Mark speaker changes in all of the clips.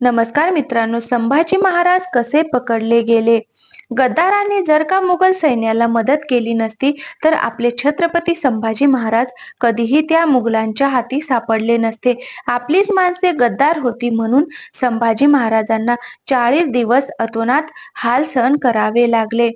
Speaker 1: नमस्कार मित्रांनो संभाजी महाराज कसे पकडले गेले? गद्दाराने जर का मुघल सैन्याला मदत केली नसती तर आपले छत्रपती संभाजी महाराज कधीही त्या मुघलांच्या हाती सापडले नसते. आपलीच माणसे गद्दार होती म्हणून संभाजी महाराजांना चाळीस दिवस अतोनात हाल सहन करावे लागले.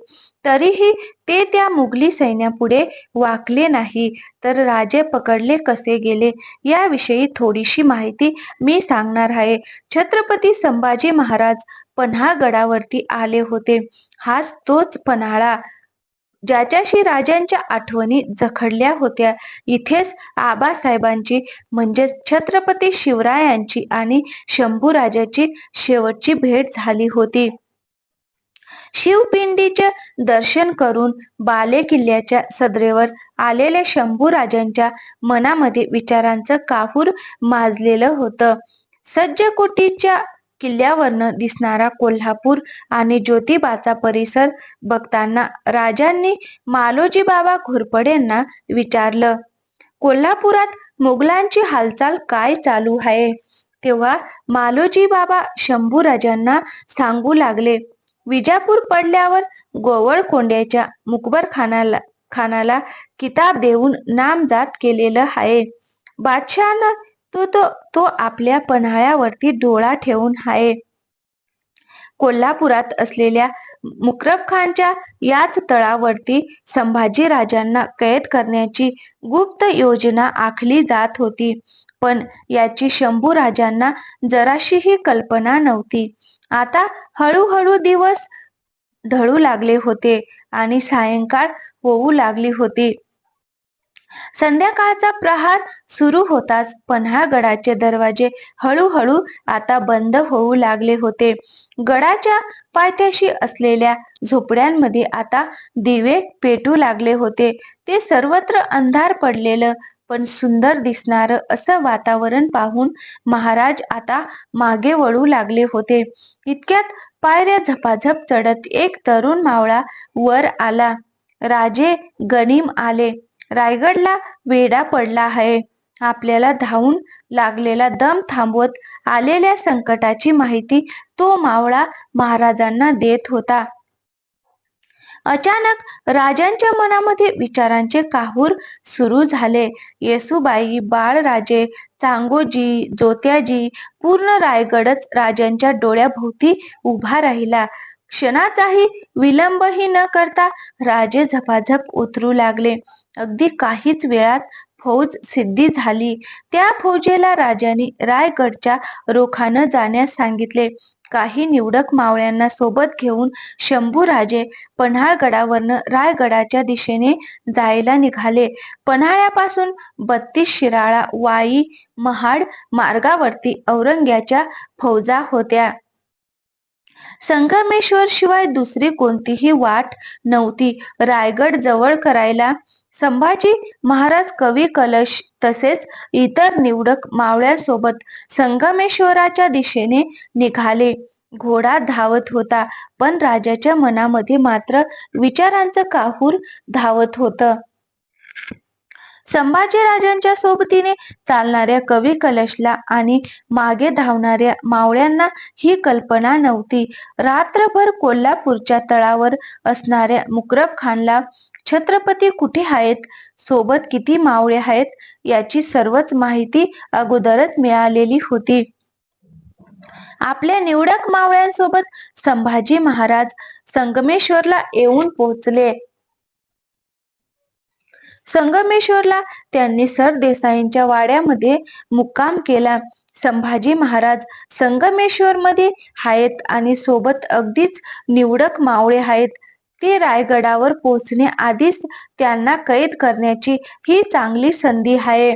Speaker 1: तरीही ते त्या मुघली सैन्यापुढे वाकले नाही. तर राजे पकडले कसे गेले? याविषयी थोडीशी माहिती मी सांगणार आहे. छत्रपती संभाजी महाराज पन्हागडावरती आले होते. हाच तोच पन्हाळा ज्याच्याशी राजांच्या आठवणी जखडल्या होत्या. इथेच आबासाहेबांची म्हणजे छत्रपती शिवरायांची आणि शंभूराजाची शेवटची भेट झाली होती. शिवपिंडीचे दर्शन करून बाले किल्ल्याच्या सदरेवर आलेल्या शंभू राजांच्या मनामध्ये विचारांचं काहूर माजलेलं होतं. सज्जकोटीच्या किल्ल्यावरनं दिसणारा कोल्हापूर आणि ज्योतिबाचा परिसर बघताना राजांनी मालोजी बाबा घोरपडेंना विचारलं कोल्हापुरात मुघलांची हालचाल काय चालू आहे? तेव्हा मालोजी बाबा शंभूराजांना सांगू लागले विजापूर पडल्यावर गोवळकोंड्याच्या मुकबर खानाला खानाला किताब देऊन नामजात केलेलं आहे बादशहानं तो तो तो आपल्या पन्हाळ्यावरती डोळा ठेवून आहे कोल्हापुरात असलेल्या मुकरब खानच्या याच तळावरती संभाजी राजांना कैद करण्याची गुप्त योजना आखली जात होती. पण याची शंभू राजांना जराशीही कल्पना नव्हती. आता हळूहळू दिवस ढळू लागले होते आणि सायंकाळ होऊ लागली होती. संध्याकाळचा प्रहार सुरू होताच पन्हाळगडाचे दरवाजे हळूहळू आता बंद होऊ लागले होते. गडाच्या पायथ्याशी असलेल्या झोपड्यांमध्ये आता दिवे पेटू लागले होते. ते सर्वत्र अंधार पडलेलं पण सुंदर दिसणार असं वातावरण पाहून महाराज आता मागे वळू लागले होते. इतक्यात पायऱ्या झपाझप चढत एक तरुण मावळा वर आला. राजे गनिम आले. रायगडला वेडा पडला आहे. आपल्याला धावून लागलेला दम थांबवत आलेल्या संकटाची माहिती तो मावळा महाराजांना देत होता. अचानक राजांच्या मनामध्ये विचारांचे काहूर सुरू झाले. येसुबाई बाळराजे चांगोजी जोत्याजी पूर्ण रायगडच राजांच्या डोळ्याभोवती उभा राहिला. क्षणाचाही विलंबही न करता राजे झपाझप उतरू लागले. अगदी काहीच वेळात फौज सिद्धी झाली. त्या फौजेला राजाने रायगडच्या रोखानं जाण्यास सांगितले. काही निवडक मावळ्यांना सोबत घेऊन शंभूराजे पन्हाळगडावरनं रायगडाच्या दिशेने जायला निघाले. पन्हाळ्यापासून बत्तीस शिराळा वाई महाड मार्गावरती औरंग्याच्या फौजा होत्या. संगमेश्वर शिवाय दुसरी कोणतीही वाट नव्हती. रायगड जवळ करायला संभाजी महाराज कवी कलश तसेच इतर निवडक मावळ्यासोबत संगमेश्वराच्या दिशेने निघाले. घोडा धावत होता पण राजाच्या मनामध्ये मात्र विचारांचं काहूर धावत होतं. संभाजीराजांच्या सोबतीने चालणाऱ्या कवी कलशला आणि मागे धावणाऱ्या मावळ्यांना ही कल्पना नव्हती. रात्रभर कोल्हापूरच्या तळावर असणाऱ्या मुकरब खानला छत्रपती कुठे आहेत? सोबत किती मावळे आहेत? याची सर्वच माहिती अगोदरच मिळालेली होती. आपल्या निवडक मावळ्यांसोबत संभाजी महाराज संगमेश्वरला येऊन पोहोचले. संगमेश्वरला त्यांनी सरदेसाईंच्या वाड्यामध्ये मुक्काम केला. संभाजी महाराज संगमेश्वर मध्ये आहेत आणि सोबत अगदीच निवडक मावळे आहेत. ते रायगडावर पोहोचणे आधीच त्यांना कैद करण्याची ही चांगली संधी आहे.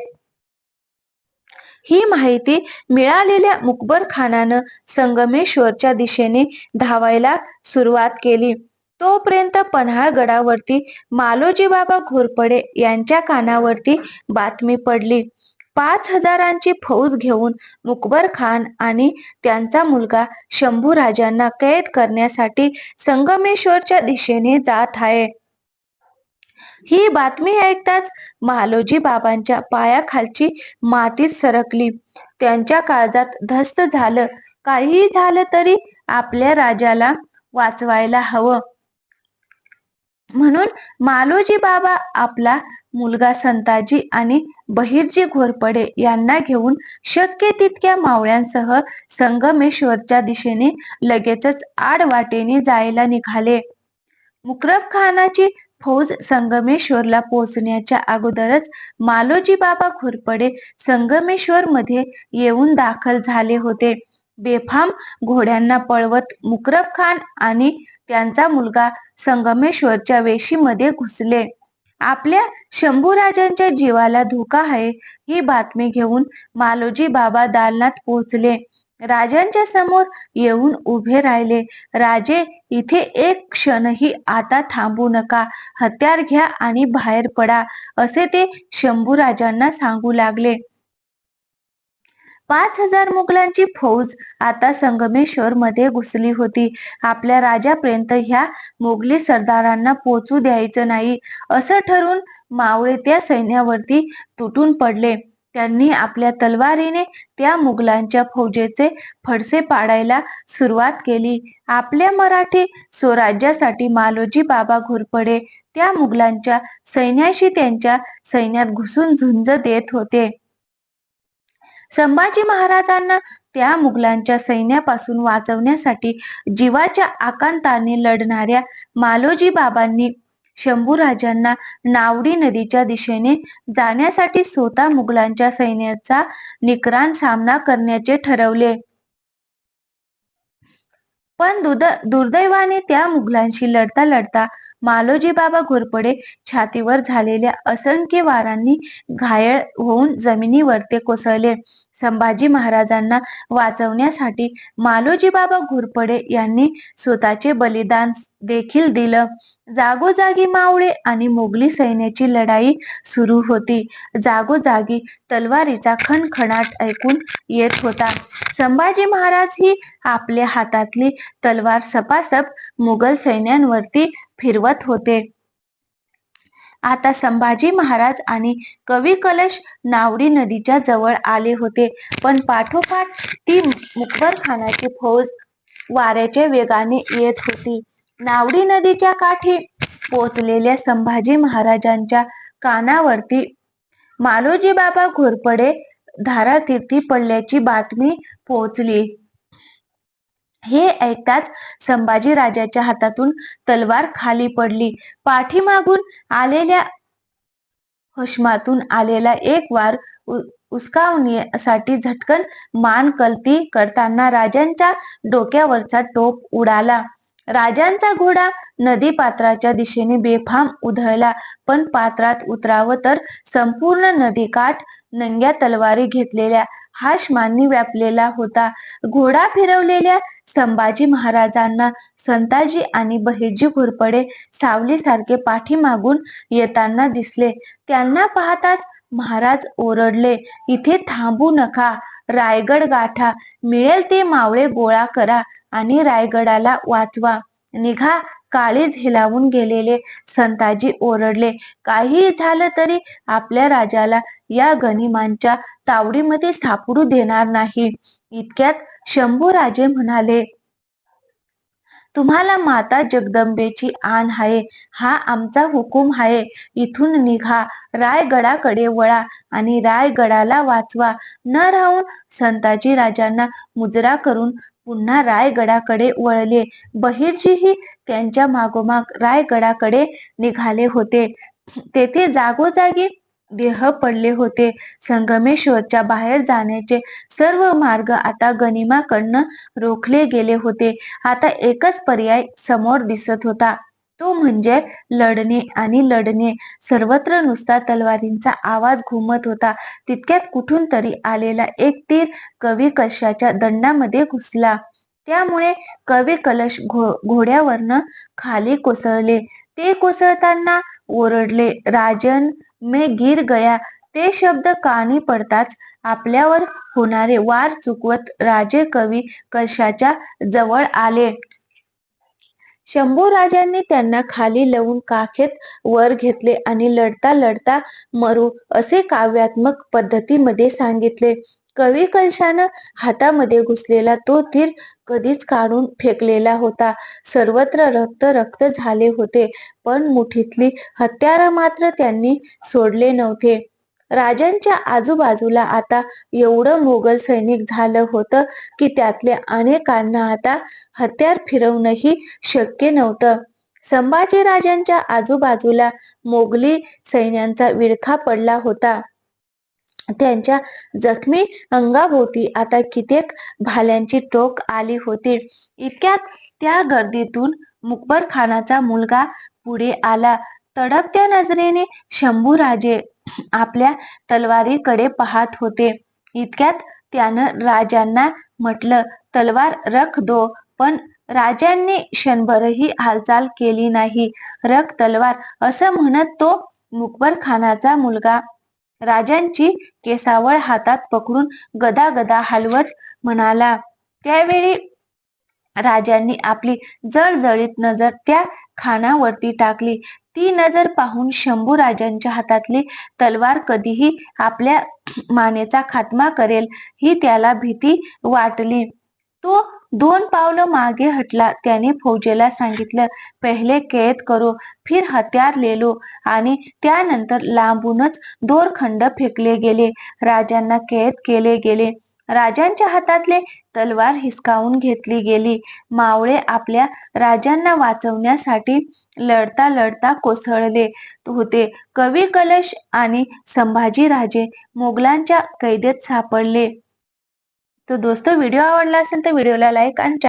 Speaker 1: ही माहिती मिळालेल्या मुकबर खानानं संगमेश्वरच्या दिशेने धावायला सुरुवात केली. तोपर्यंत पन्हाळगडावरती मालोजी बाबा घोरपडे यांच्या कानावरती बातमी पडली. पाच हजारांची फौज घेऊन मुकबर खान आणि त्यांचा मुलगा शंभू राजांना कैद करण्यासाठी संगमेश्वरच्या दिशेने जात आहे. ही बातमी ऐकताच मालोजी बाबांच्या पायाखालची माती सरकली. त्यांच्या काळजात धस्त झालं. काहीही झालं तरी आपल्या राजाला वाचवायला हवं. म्हणून मालोजी बाबा आपला मुलगा संताजी आणि बहिर्जी घोरपडे यांना घेऊन शक्य तितक्या मावळ्यांसह संगमेश्वरच्या दिशेने लगेचच आडवाटेने जायला निघाले. मुकरब खानाची फौज संगमेश्वरला पोहोचण्याच्या अगोदरच मालोजी बाबा घोरपडे संगमेश्वर मध्ये येऊन दाखल झाले होते. बेफाम घोड्यांना पळवत मुकरब खान आणि त्यांचा मुलगा संगमेश्वरच्या वेशीमध्ये घुसले. आपल्या शंभूराजांच्या जीवाला धोका आहे ही बातमी घेऊन मालोजी बाबा दालनात पोहोचले. राजांच्या समोर येऊन उभे राहिले. राजे इथे एक क्षणही आता थांबू नका. हत्यार घ्या आणि बाहेर पडा असे ते शंभूराजांना सांगू लागले. पाच हजार मुघलांची फौज आता संगमेश्वर मध्ये घुसली होती. आपल्या राजापर्यंत ह्या मुघली सरदारांना पोचू द्यायचं नाही असं ठरवून मावळे त्या सैन्यावरती तुटून पडले. त्यांनी आपल्या तलवारीने त्या मुघलांच्या फौजेचे फडसे पाडायला सुरुवात केली. आपल्या मराठी स्वराज्यासाठी मालोजी बाबा घोरपडे त्या मुघलांच्या सैन्याशी त्यांच्या सैन्यात घुसून झुंज देत होते. संभाजी महाराजांना त्या मुघलांच्या सैन्यापासून वाचवण्यासाठी जीवाच्या आकांताने लढणाऱ्या मालोजी बाबांनी शंभूराजांना नावडी नदीच्या दिशेने जाण्यासाठी स्वतः मुघलांच्या सैन्याचा निकरान सामना करण्याचे ठरवले. पण दुर्दैवाने त्या मुघलांशी लढता लढता मालोजी बाबा घोरपडे छातीवर झालेल्या असंख्य वारांनी घायल होऊन जमिनीवर ते कोसळले. संभाजी महाराजांना वाचवण्यासाठी मालोजी बाबा घोरपडे यांनी स्वतःचे बलिदान देखील दिलं. जागोजागी मावळे आणि मोगली सैन्याची लढाई सुरू होती. जागोजागी तलवारीचा खणखणाट ऐकून येत होता. संभाजी महाराज ही आपल्या हातातली तलवार सपासप मुघल सैन्यांवरती फिरवत होते. आता संभाजी महाराज आणि कवी कलश नावडी नदीच्या जवळ आले होते. पण पाठोपाठ ती मुखबर खानाची फौज वाऱ्याच्या वेगाने येत होती. नावडी नदीच्या काठी पोचलेल्या संभाजी महाराजांच्या कानावरती मालोजी बाबा घोरपडे धारातीर्थी पडल्याची बातमी पोहोचली. हे ऐकताच संभाजी राजाच्या हातातून तलवार खाली पडली. पाठीमागून आलेल्या हशमातून आलेला एक वार उसकावण्यासाठी झटकन मान कलती करताना राजांच्या डोक्यावरचा टोप उडाला. राजांचा घोडा नदी पात्राच्या दिशेने बेफाम उधळला पण पात्रात उतरावं तर संपूर्ण नदीकाठ नंग्या तलवारी घेतलेल्या हाशमांनी व्यापलेला होता. घोडा फिरवलेल्या संभाजी महाराजांना संताजी आणि बहिर्जी घोरपडे सावलीसारखे पाठीमागून येताना दिसले. त्यांना पाहताच महाराज ओरडले इथे थांबू नका. रायगड गाठा. मिळेल ते मावळे गोळा करा आणि रायगडाला वाचवा. निघा. काळीज हिलावून गेलेले संताजी ओरडले काही झालं तरी आपल्या राजाला या गनिमांच्या तावडीमध्ये सापडू देणार नाही. इतक्यात शंभू राजे म्हणाले तुम्हाला माता जगदंबेची आण आहे. हा आमचा हुकूम आहे. इथून निघा. रायगडाकडे वळा आणि रायगडाला वाचवा. न राहून संताजी राजांना मुजरा करून पुन्हा रायगडाकडे वळले. बहिर्जीही त्यांच्या मागोमाग रायगडाकडे निघाले होते. तेथे जागोजागी देह पडले होते. संगमेश्वरच्या बाहेर जाण्याचे सर्व मार्ग आता गनिमाकडनं रोखले गेले होते. आता एकच पर्याय समोर दिसत होता. तो म्हणजे लढणे आणि लढणे. सर्वत्र नुसता तलवारींचा आवाज घुमत होता. तितक्यात कुठून तरी आलेला एक तीर कवी कशाच्या दंडामध्ये घुसला. त्यामुळे कवी कलश घो घोड्यावरनं खाली कोसळले. ते कोसळताना ओरडले राजन मे गिर गया. ते शब्द कानी पडताच आपल्यावर होणारे वार चुकवत राजे कवी कशाच्या जवळ आले. शंभू राजांनी त्यांना खाली लवून काखेत वर घेतले आणि लढता लढता मरू असे काव्यात्मक पद्धतीमध्ये सांगितले. कवी कलशानं हातामध्ये घुसलेला तो तीर कधीच काढून फेकलेला होता. सर्वत्र रक्त रक्त झाले होते पण मुठीतली हत्यार मात्र त्यांनी सोडले नव्हते. राजांच्या आजूबाजूला आता एवढं मोगल सैनिक झालं होतं की त्यातल्या अनेकांना आता हत्यार फिरवणंही शक्य नव्हतं. संभाजी राजांच्या आजूबाजूला मोगली सैन्यांचा विळखा पडला होता. त्यांच्या जखमी अंगाभोवती आता कित्येक भाल्यांची टोक आली होती. इतक्यात त्या गर्दीतून मुकबर खानाचा मुलगा पुढे आला. तडकत्या नजरेने शंभूराजे आपल्या तलवारीकडे पाहत होते. इतक्यात त्यानं राजांना म्हटलं तलवार रख दो पण राजांनी क्षणभरही हालचाल केली नाही. रख तलवार. असं म्हणत तो मुकबर खानाचा मुलगा राजांची केसावळ हातात पकडून गदा गदा हलवत म्हणाला. त्यावेळी राजांनी आपली जळजळीत नजर त्या खानावरती टाकली. ती नजर पाहून शंभू राजांच्या हातातली तलवार कधीही आपल्या मानेचा खात्मा करेल ही त्याला भीती वाटली. तो दोन पावलं मागे हटला. त्याने फौजेला सांगितलं पहिले कैद करो फिर हत्यार ले लो. आणि त्यानंतर लांबूनच दोरखंड फेकले गेले. राजांना कैद केले गेले. राजांच्या हातातले तलवार हिसकावून घेतली गेली. मावळे आपल्या राजांना वाचवण्यासाठी लढता लढता कोसळले होते. कवी कलश आणि संभाजी राजे मोगलांच्या कैदेत सापडले. तो दोस्तों व्हिडिओ आवडला असेल तर व्हिडिओला लाईक आणि